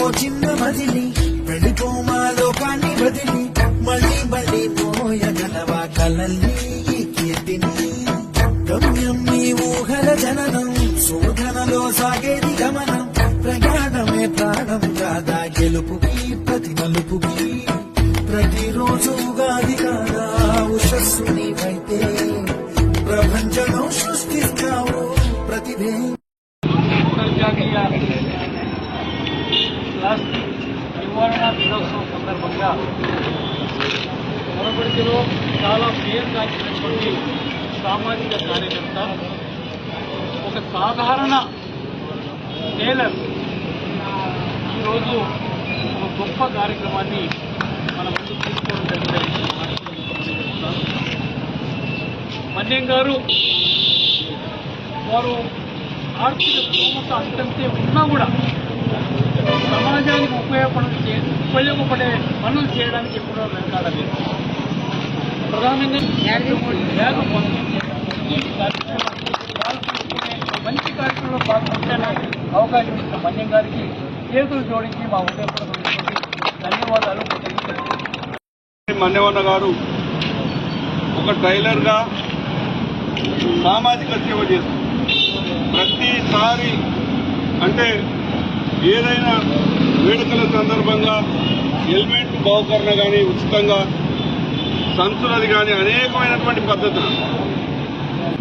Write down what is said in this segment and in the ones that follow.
ఓ చిన్న మదిలి వెళ్ళిపో మా లోకాన్ని వదిలి మళ్ళీ మళ్ళీ మోయగలవా కలల్ని ఈ కీర్తిని. గమ్యం మీ ఊహల జననం శోధనలో సాగేది గమనం ప్రయాణమే ప్రాణం కాదా గెలుపుకి ప్రతి మలుపుకి ప్రతిరోజు ఉగాది కాదా ఉషస్సు నీవైతే ప్రపంచం సృష్టిస్తావు ప్రతిభే అంతర్జాతీయ ప్లాస్టిక్ నిర్వహణ దినోత్సవం సందర్భంగా వనపర్తిలో చాలా పేరు పేరుగాంచినటువంటి సామాజిక కార్యకర్త ఒక సాధారణ టైలర్ ఈరోజు ఒక గొప్ప కార్యక్రమాన్ని మన ముందు తీసుకోవడం మన్యం గారు వారు ఆర్థిక స్తోమత అంతంతే ఉన్నా కూడా సమాజానికి ఉపయోగపడే ఉపయోగపడే పనులు చేయడానికి ఎప్పుడో వెనకాడలేదు ప్రధానంగా మంచి కార్యక్రమంలో పాల్గొనడానికి అవకాశం ఇచ్చిన మన్యం గారికి చేతులు జోడించి మా ఉదయపూర్వక ధన్యవాదాలు. మన్నెవన్న గారు ఒక ట్రైలర్గా సామాజిక సేవ చేస్తారు ప్రతిసారి అంటే ఏదైనా వేడుకల సందర్భంగా హెల్మెట్ బహుకరణ కానీ ఉచితంగా సంచులది కానీ అనేకమైనటువంటి పద్ధతులు.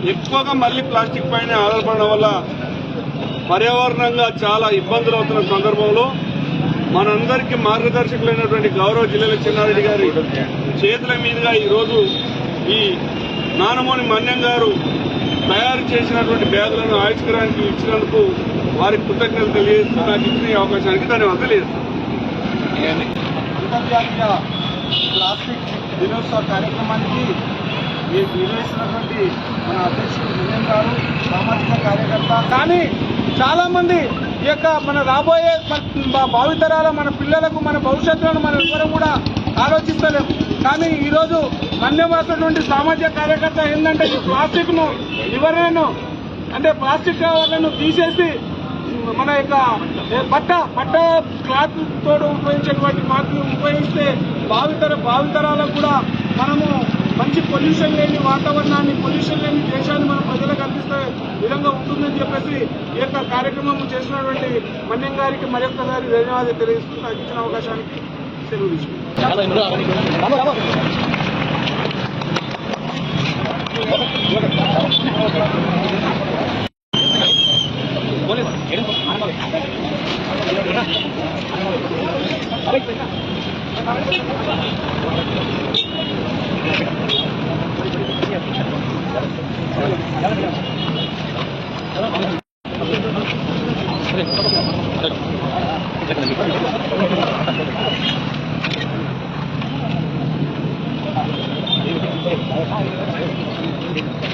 ఎక్కువగా మళ్ళీ ప్లాస్టిక్ పైన ఆధారపడడం వల్ల పర్యావరణంగా చాలా ఇబ్బందులు అవుతున్న సందర్భంలో మనందరికీ మార్గదర్శకులైనటువంటి గౌరవ జిల్లాల చిన్నారెడ్డి గారి చేతుల మీదుగా ఈరోజు ఈ నానమోని మన్యం గారు తయారు చేసినటువంటి బ్యాగులను ఆవిష్కరానికి ఇచ్చినందుకు వారికి కృతజ్ఞతలు తెలియజేస్తూ నాకు ఇచ్చిన ఈ అవకాశానికి ధన్యవాదాలు తెలియజేస్తాను. అంతర్జాతీయ ప్లాస్టిక్ దినోత్సవ కార్యక్రమానికి ఈ నిర్వహిస్తున్నటువంటి మన అధ్యక్షుడు విజయన్ గారు సామాజిక కార్యకర్త కానీ చాలా మంది ఈ యొక్క మన రాబోయే మన భావితరాల మన పిల్లలకు మన భవిష్యత్తులను మనం ఎవరు కూడా ఆలోచిస్తలేము. కానీ ఈరోజు మన్యమైనటువంటి సామాజిక కార్యకర్త ఏంటంటే ఈ ప్లాస్టిక్ను అంటే ప్లాస్టిక్ కవర్లను తీసేసి మన యొక్క బట్ట బట్ట క్లాత్ తోడు ఉపయోగించేటువంటి వాటిని ఉపయోగిస్తే భావితర భావితరాలకు కూడా మనము మంచి పొల్యూషన్ లేని వాతావరణాన్ని పొల్యూషన్ లేని దేశాన్ని మనం ప్రజలకు అందిస్తే విధంగా ఉంటుందని చెప్పేసి ఈ యొక్క కార్యక్రమం చేసినటువంటి మన్యం గారికి మరొకసారి ధన్యవాదాలు తెలియజేస్తూ నాకు ఇచ్చిన అవకాశానికి సెలవు తీసుకుంటాం Thank you. Thank you.